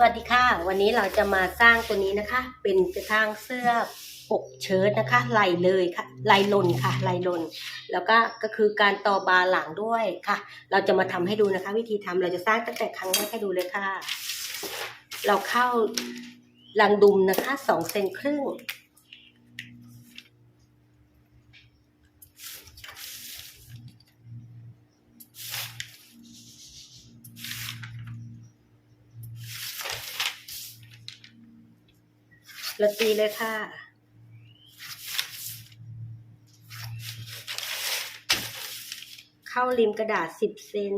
สวัสดีค่ะ วันนี้เราจะมาสร้างตัวนี้นะคะ เป็นจะสร้างเสื้อปกเชิ้ตนะคะไหลเลยค่ะไหลลนค่ะไหลลน แล้วก็ก็คือการต่อบาหลังด้วยค่ะ เราจะมาทำให้ดูนะคะ วิธีทำเราจะสร้างตั้งแต่ครั้งแรกให้ดูเลยค่ะ เราเข้าลังดุมนะคะสองเซนครึ่ง เราตีเลยค่ะ เข้าริมกระดาษสิบเซน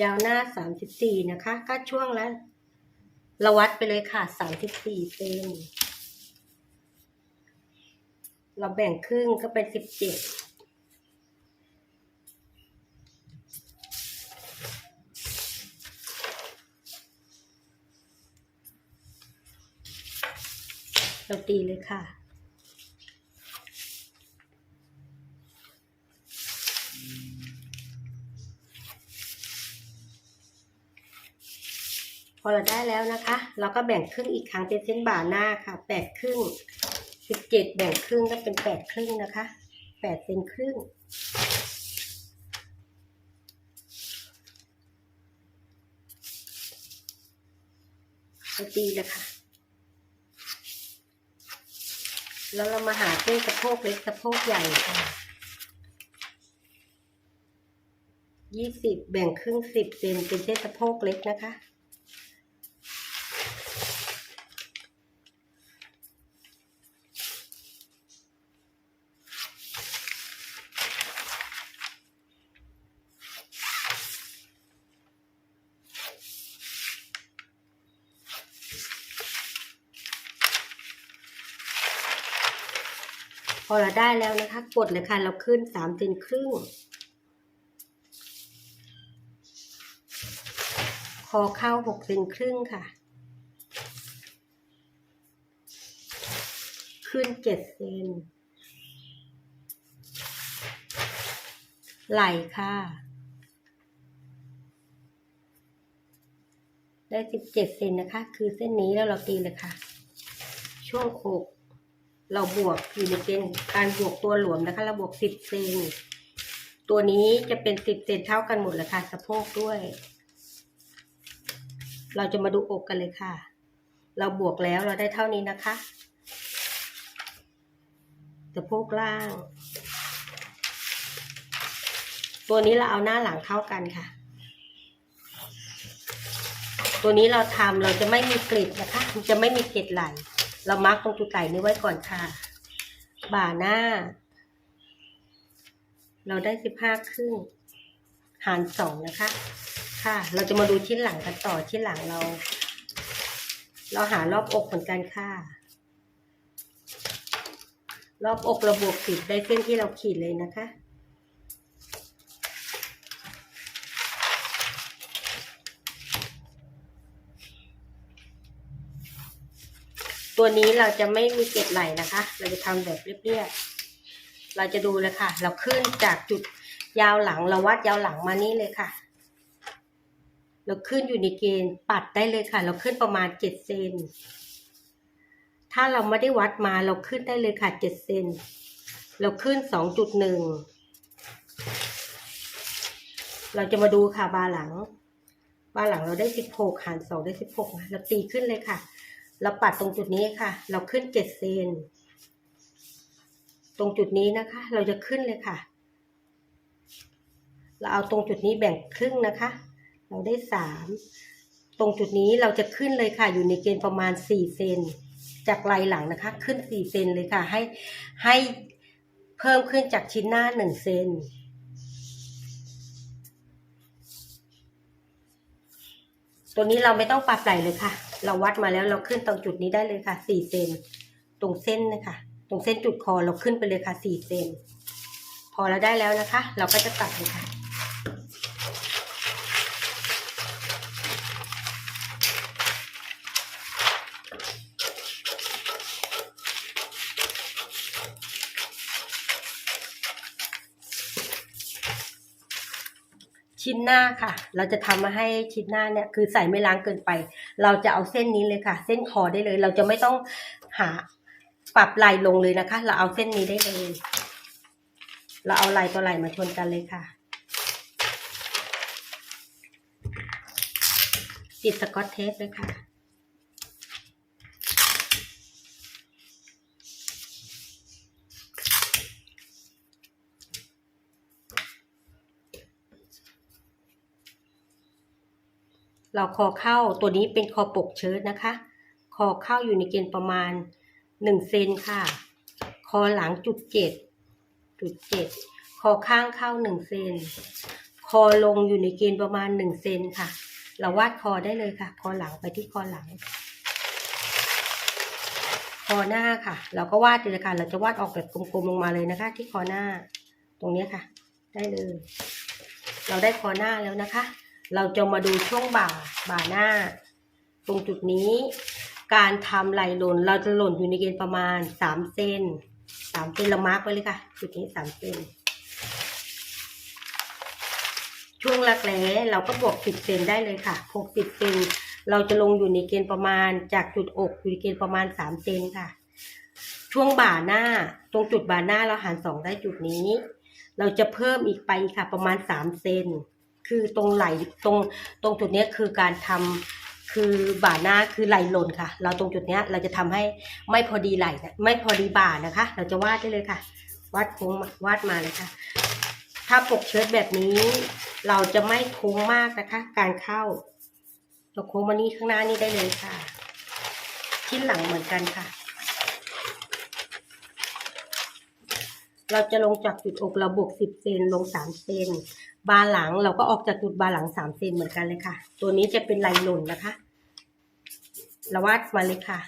ยาวหน้าสามสิบสี่นะคะ ก็ช่วงแล้วเราวัดไปเลยค่ะสามสิบสี่เซน เราแบ่งครึ่งก็เป็นสิบเจ็ดเราตีเลยค่ะพอเราได้แล้วนะคะ เราก็แบ่งครึ่งอีกครั้งเป็นเส้นบ่าหน้าค่ะแปดครึ่ง สิบเจ็ดแบ่งครึ่งก็เป็นแปดครึ่งนะคะแปดเซนครึ่งเราตีเลยค่ะ แล้วเรามาหาเส้นสะโพกเล็กสะโพกใหญ่ค่ะยี่สิบแบ่งครึ่งสิบเซนเป็นเส้นสะโพกเล็กนะคะ อเราได้แล้วนะคะ กดเลยค่ะ เราขึ้นสามเซนครึ่ง คอเข้าหกเซนครึ่งค่ะ ขึ้นเจ็ดเซน ไหลค่ะ ได้สิบเจ็ดเซนนะคะ คือเส้นนี้แล้วเราตีเลยค่ะ ช่วงอก เราบวกอยู่ในเกณฑ์การบวกตัวหลวมนะคะ เราบวกสิบเซนตัวนี้จะเป็นสิบเซนเท่ากันหมดเลยค่ะสะโพกด้วย เราจะมาดูอกกันเลยค่ะ เราบวกแล้วเราได้เท่านี้นะคะสะโพกล่าง ตัวนี้เราเอาหน้าหลังเท่ากันค่ะ ตัวนี้เราทำเราจะไม่มีกริดนะคะ จะไม่มีเกล็ดไหล เรามาร์กตรงจุดไหล่นี้ไว้ก่อนค่ะ บ่าหน้า เราได้สิบห้าครึ่ง หารสองนะคะ ค่ะ เราจะมาดูชิ้นหลังกันต่อชิ้นหลังเรา เราหารอบอกเหมือนกันค่ะ รอบอกเราบวกสิบได้เส้นที่เราขีดเลยนะคะ ตัวนี้เราจะไม่มีเกล็ดไหลนะคะ เราจะทำแบบเรียบๆเราจะดูเลยค่ะ เราขึ้นจากจุดยาวหลังเราวัดยาวหลังมานี่เลยค่ะ เราขึ้นอยู่ในเกณฑ์ปัดได้เลยค่ะ เราขึ้นประมาณเจ็ดเซนถ้าเราไม่ได้วัดมาเราขึ้นได้เลยค่ะเจ็ดเซนเราขึ้นสองจุดหนึ่งเราจะมาดูค่ะบาหลัง บาหลังเราได้สิบหกหารสองได้สิบหกเราตีขึ้นเลยค่ะ เราปัดตรงจุดนี้ค่ะ เราขึ้นเจ็ดเซนตรงจุดนี้นะคะ เราจะขึ้นเลยค่ะ เราเอาตรงจุดนี้แบ่งครึ่งนะคะ เราได้สามตรงจุดนี้เราจะขึ้นเลยค่ะ อยู่ในเกณฑ์ประมาณสี่เซนจากไหลหลังนะคะ ขึ้นสี่เซนเลยค่ะ ให้ให้เพิ่มขึ้นจากชิ้นหน้าหนึ่งเซนตัวนี้เราไม่ต้องปรับไหลเลยค่ะ เราวัดมาแล้วเราขึ้นตรงจุดนี้ได้เลยค่ะสี่เซนตรงเส้นนะคะตรงเส้นจุดคอเราขึ้นไปเลยค่ะสี่เซนพอเราได้แล้วนะคะ เราก็จะตัดเลยค่ะชิ้นหน้าค่ะ เราจะทำมาให้ชิ้นหน้าเนี่ยคือใส่ไม่ล้างเกินไป เราจะเอาเส้นนี้เลยค่ะ เส้นคอได้เลย เราจะไม่ต้องหาปรับลายลงเลยนะคะ เราเอาเส้นนี้ได้เลย เราเอาลายตัวลายมาชนกันเลยค่ะ ติดสกอตเทปเลยค่ะ เราคอเข้าตัวนี้เป็นคอปกเชิ้ตนะคะ คอเข้าอยู่ในเกณฑ์ประมาณหนึ่งเซนค่ะ คอหลังจุดเจ็ดจุดเจ็ดคอข้างเข้าหนึ่งเซนคอลงอยู่ในเกณฑ์ประมาณหนึ่งเซนค่ะ เราวาดคอได้เลยค่ะ คอหลังไปที่คอหลัง คอหน้าค่ะ เราก็วาดเลยค่ะเราจะวาดออกแบบกลมๆลงมาเลยนะคะ ที่คอหน้า ตรงนี้ค่ะ ได้เลย เราได้คอหน้าแล้วนะคะ เราจะมาดูช่วงบ่าบ่าหน้า ตรงจุดนี้ การทำไหลหล่นเราจะหล่นอยู่ในเกณฑ์ประมาณสามเซนสามเซนเรามาร์กไว้เลยค่ะ จุดนี้สามเซนช่วงรักแร้เราก็บวกสิบเซนได้เลยค่ะหกสิบเซนเราจะลงอยู่ในเกณฑ์ประมาณจากจุดอกอยู่ในเกณฑ์ประมาณสามเซนค่ะ ช่วงบ่าหน้า ตรงจุดบ่าหน้าเราหารสองได้จุดนี้ เราจะเพิ่มอีกไปค่ะ ประมาณสามเซน คือตรงไหลตรงตรงจุดนี้คือการทำคือบ่าหน้าคือไหลหล่นค่ะ เราตรงจุดนี้เราจะทำให้ไม่พอดีไหลไม่พอดีบ่านะคะ เราจะวาดได้เลยค่ะ วาดโค้งวาดมาเลยค่ะ ถ้าปกเชิ้ตแบบนี้ เราจะไม่โค้งมากนะคะ การเข้า เราโค้งมานี่ข้างหน้านี่ได้เลยค่ะชิ้นหลังเหมือนกันค่ะ เราจะลงจากจุดอกเราบวกสิบเซนลงสามเซน บาหลังเราก็ออกจากจุดบาหลังสามเซนเหมือนกันเลยค่ะ ตัวนี้จะเป็นลายหล่นนะคะเราวาดมาเลยค่ะ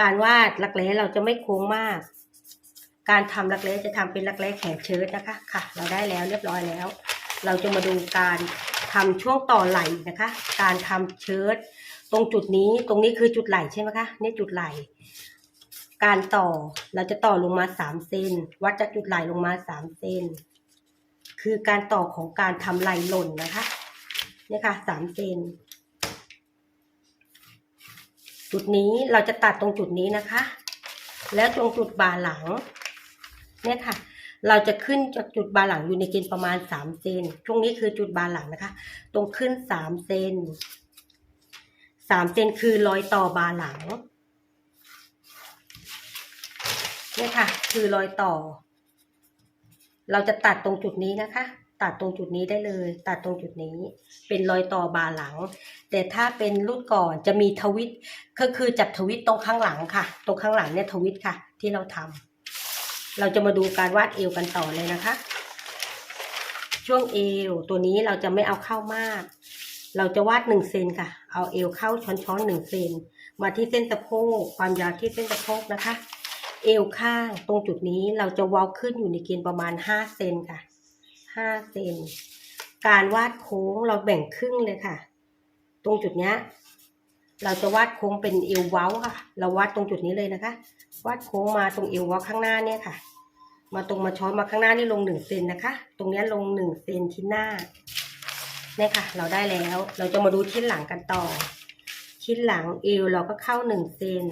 การวาดรักแร้เราจะไม่โค้งมาก การทำรักแร้จะทำเป็นรักแร้แขนเชิ้ตนะคะค่ะ เราได้แล้วเรียบร้อยแล้ว เราจะมาดูการทำช่วงต่อไหล่นะคะ การทำเชิ้ตตรงจุดนี้ตรงนี้คือจุดไหล่ใช่ไหมคะนี่จุดไหล่การต่อเราจะต่อลงมาสามเซนวัดจากจุดไหล่ลงมาสามเซน คือการต่อของการทำไหล่หล่นนะคะเนี่ยค่ะสามเซนจุดนี้เราจะตัดตรงจุดนี้นะคะ แล้วตรงจุดบ่าหลังเนี่ยค่ะ เราจะขึ้นจากจุดบาหลังอยู่ในเกณฑ์ประมาณสามเซนช่วงนี้คือจุดบาหลังนะคะ ตรงขึ้นสามเซนสามเซนคือรอยต่อบาหลังเนี่ยค่ะ คือรอยต่อ เราจะตัดตรงจุดนี้นะคะ ตัดตรงจุดนี้ได้เลย ตัดตรงจุดนี้ เป็นรอยต่อบาหลัง แต่ถ้าเป็นรุ่นก่อนจะมีทวิตก็คือจับทวิตตรงข้างหลังค่ะ ตรงข้างหลังเนี่ยทวิตค่ะ ที่เราทำเราจะมาดูการวาดเอวกันต่อเลยนะคะ ช่วงเอวตัวนี้เราจะไม่เอาเข้ามาก เราจะวาดหนึ่งเซนค่ะ เอาเอวเข้าช้อนๆหนึ่งเซนมาที่เส้นสะโพกความยาวที่เส้นสะโพกนะคะ เอวข้างตรงจุดนี้เราจะว้าขึ้นอยู่ในเกณฑ์ประมาณห้าเซนค่ะห้าเซนการวาดโค้งเราแบ่งครึ่งเลยค่ะ ตรงจุดเนี้ยเราจะวาดโค้งเป็นเอวเว้าค่ะ เราวาดตรงจุดนี้เลยนะคะ วาดโค้งมาตรงเอวเว้าข้างหน้าเนี่ยค่ะ มาตรงมาช้อนมาข้างหน้านี่ลงหนึ่งเซนนะคะ ตรงเนี้ยลงหนึ่งเซนที่หน้าเนี่ยค่ะ เราได้แล้ว เราจะมาดูชิ้นหลังกันต่อ ชิ้นหลังเอวเราก็เข้าหนึ่งเซน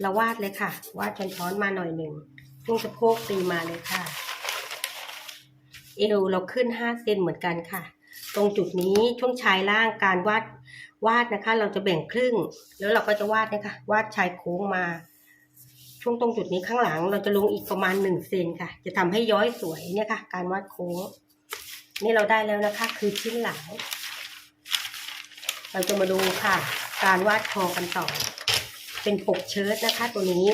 เราวาดเลยค่ะ วาดช้อนมาหน่อยหนึ่งช่วงสะโพกตีมาเลยค่ะ เอวเราขึ้นห้าเซนเหมือนกันค่ะ ตรงจุดนี้ช่วงชายล่างการวาดวาดนะคะ เราจะแบ่งครึ่ง แล้วเราก็จะวาดนะคะ วาดชายโค้งมา ช่วงตรงจุดนี้ข้างหลัง เราจะลงอีกประมาณหนึ่งเซนค่ะ จะทำให้ย้อยสวยเนี่ยค่ะ การวาดโค้ง นี่เราได้แล้วนะคะ คือชิ้นหลัง เราจะมาดูค่ะ การวาดคอกันต่อ เป็นปกเชิ้ตนะคะ ตัวนี้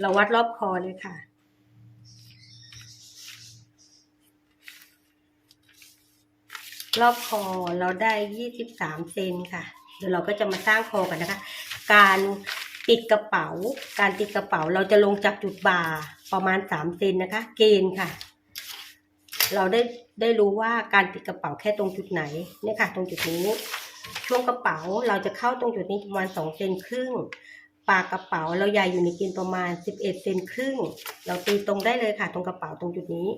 เราวัดรอบคอเลยค่ะรอบคอเราได้ยี่สิบสามเซนค่ะ เดี๋ยวเราก็จะมาสร้างคอกันนะคะ การติดกระเป๋า การติดกระเป๋าเราจะลงจากจุดบ่าประมาณสามเซนนะคะ เกณฑ์ค่ะ เราได้ได้รู้ว่าการติดกระเป๋าแค่ตรงจุดไหนเนี่ยค่ะ ตรงจุดนี้ช่วงกระเป๋าเราจะเข้าตรงจุดนี้ประมาณสองเซนครึ่ง ปากกระเป๋าเราใหญ่อยู่ในเกณฑ์ประมาณ11เอ็ดเซนครึ่ง เราตีตรงได้เลยค่ะ ตรงกระเป๋าตรงจุดนี้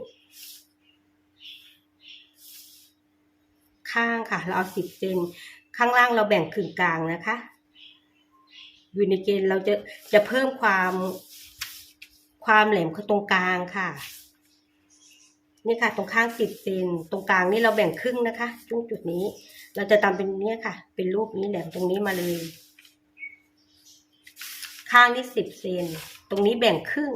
ข้างค่ะ เราเอา10เซนข้างล่างเราแบ่งครึ่งกลางนะคะอยู่ในเกณฑ์เราจะจะเพิ่มความความแหลมตรงกลางค่ะ นี่ค่ะ ตรงข้าง10เซนตรงกลางนี่เราแบ่งครึ่งนะคะตรงจุดนี้ เราจะทำเป็นเนี้ยค่ะ เป็นรูปนี้แหลมตรงนี้มาเลย ข้างนี่สิบเซนตรงนี้แบ่งครึ่ง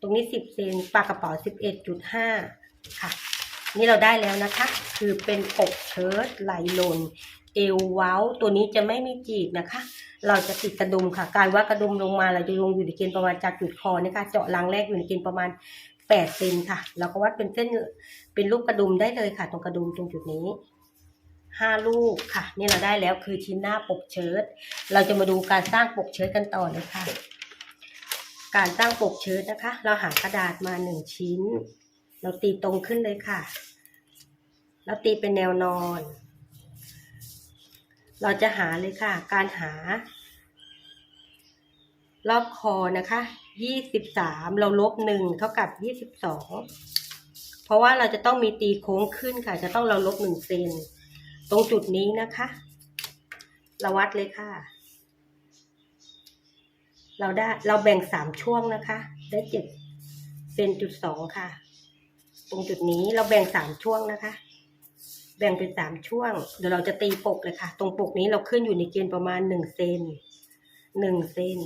ตรงนี้สิบเซนปากกระเป๋าสิบเอ็ดจุดห้าค่ะ นี่เราได้แล้วนะคะ คือเป็นปกเชิ้ตไหลหล่นเอวเว้าตัวนี้จะไม่มีจีบนะคะ เราจะติดกระดุมค่ะ การว่ากระดุมลงมาเราจะลงอยู่ในเกณฑ์ประมาณจากจุดคอนะคะเจาะรังแรกอยู่ในเกณฑ์ประมาณ แปดเซนค่ะ เราก็วัดเป็นเส้นเป็นรูปกระดุมได้เลยค่ะ ตรงกระดุมตรงจุดนี้ห้าลูกค่ะ นี่เราได้แล้วคือชิ้นหน้าปกเชิ้ตเราจะมาดูการสร้างปกเชิ้ตกันต่อเลยค่ะ การสร้างปกเชิ้ตนะคะ เราหากระดาษมาหนึ่งชิ้น เราตีตรงขึ้นเลยค่ะแล้วตีเป็นแนวนอน เราจะหาเลยค่ะ การหารอบคอนะคะ ยี่สิบสามเราลบหนึ่งเท่ากับยี่สิบสองเพราะว่าเราจะต้องมีตีโค้งขึ้นค่ะ จะต้องเราลบหนึ่งเซนตรงจุดนี้นะคะ เราวัดเลยค่ะ เราได้เราแบ่งสามช่วงนะคะ ได้เจ็ดเซนจุดสองค่ะ ตรงจุดนี้เราแบ่งสามช่วงนะคะ แบ่งเป็นสามช่วง เดี๋ยวเราจะตีปกเลยค่ะ ตรงปกนี้เราขึ้นอยู่ในเกณฑ์ประมาณหนึ่งเซนหนึ่งเซน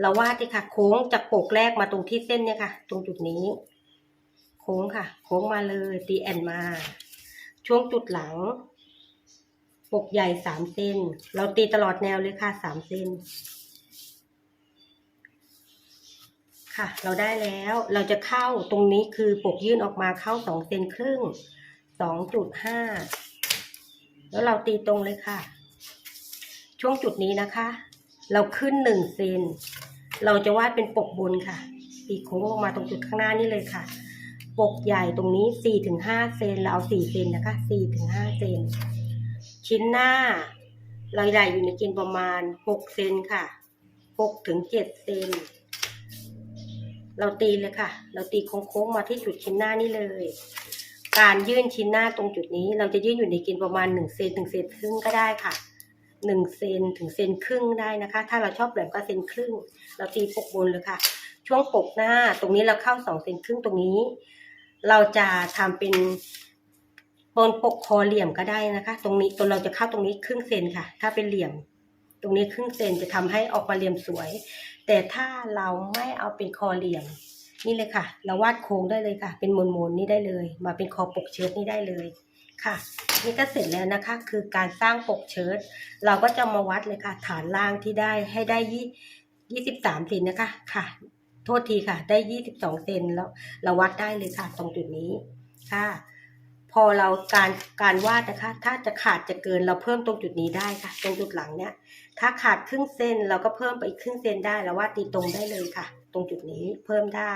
เราวาดที่ค่ะ โค้งจากปกแรกมาตรงที่เส้นเนี่ยค่ะ ตรงจุดนี้ โค้งค่ะ โค้งมาเลยตีแอนมา ช่วงจุดหลังปกใหญ่สามเซนเราตีตลอดแนวเลยค่ะสามเซนค่ะ เราได้แล้วเราจะเข้าตรงนี้คือปกยื่นออกมาเข้าสองเซนครึ่งสองจุดห้าแล้วเราตีตรงเลยค่ะ ช่วงจุดนี้นะคะ เราขึ้นหนึ่งเซนเราจะวาดเป็นปกบนค่ะตีโค้งลงมาตรงจุดข้างหน้านี่เลยค่ะ ปกใหญ่ตรงนี้สี่ถึงห้าเซนเราเอาสี่เซนนะคะสี่ถึงห้าเซนชิ้นหน้า เราใหญ่อยู่ในเกณฑ์ประมาณหกเซนค่ะหกถึงเจ็ดเซนเราตีเลยค่ะ เราตีโค้งๆมาที่จุดชิ้นหน้านี่เลย การยื่นชิ้นหน้าตรงจุดนี้ เราจะยื่นอยู่ในเกณฑ์ประมาณหนึ่งเซนถึงเซนครึ่งก็ได้ค่ะ หนึ่งเซนถึงเซนครึ่งได้นะคะ ถ้าเราชอบแบบก็เซนครึ่ง เราตีปกบนเลยค่ะ ช่วงปกหน้าตรงนี้เราเข้าสองเซนครึ่งตรงนี้ เราจะทำเป็นบนปกคอเหลี่ยมก็ได้นะคะ ตรงนี้ตัวเราจะเข้าตรงนี้ครึ่งเซนค่ะ ถ้าเป็นเหลี่ยม ตรงนี้ครึ่งเซนจะทำให้ออกมาเหลี่ยมสวย แต่ถ้าเราไม่เอาเป็นคอเหลี่ยมนี่เลยค่ะ เราวาดโค้งได้เลยค่ะ เป็นมนมนๆนี่ได้เลย มาเป็นคอปกเชิ้ตนี่ได้เลย ค่ะนี่ก็เสร็จแล้วนะคะ คือการสร้างปกเชิ้ตเราก็จะมาวัดเลยค่ะ ฐานล่างที่ได้ให้ได้ยี่ยี่สิบสามเซนนะคะค่ะ โทษทีค่ะ ได้ยี่สิบสองเซนแล้วเราวัดได้เลยค่ะ ตรงจุดนี้ค่ะ พอเราการการวาดนะคะ ถ้าจะขาดจะเกินเราเพิ่มตรงจุดนี้ได้ค่ะ ตรงจุดหลังเนี้ยถ้าขาดครึ่งเซนเราก็เพิ่มไปอีกครึ่งเซนได้แล้ววาดตีตรงได้เลยค่ะ ตรงจุดนี้เพิ่มได้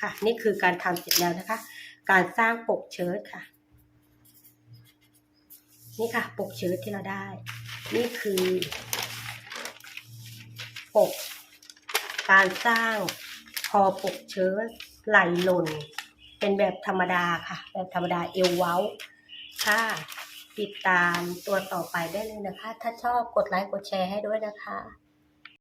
ค่ะ นี่คือการทำเสร็จแล้วนะคะ การสร้างปกเชิ้ตค่ะ นี่ค่ะ ปกเชิ้ตที่เราได้ นี่คือ ปก การสร้างพอปกเชิ้ตไหลหล่น เป็นแบบธรรมดาค่ะ แบบธรรมดาเอวเว้าค่ะติดตามตัวต่อไปได้เลยนะคะ ถ้าชอบกดไลค์กดแชร์ให้ด้วยนะคะ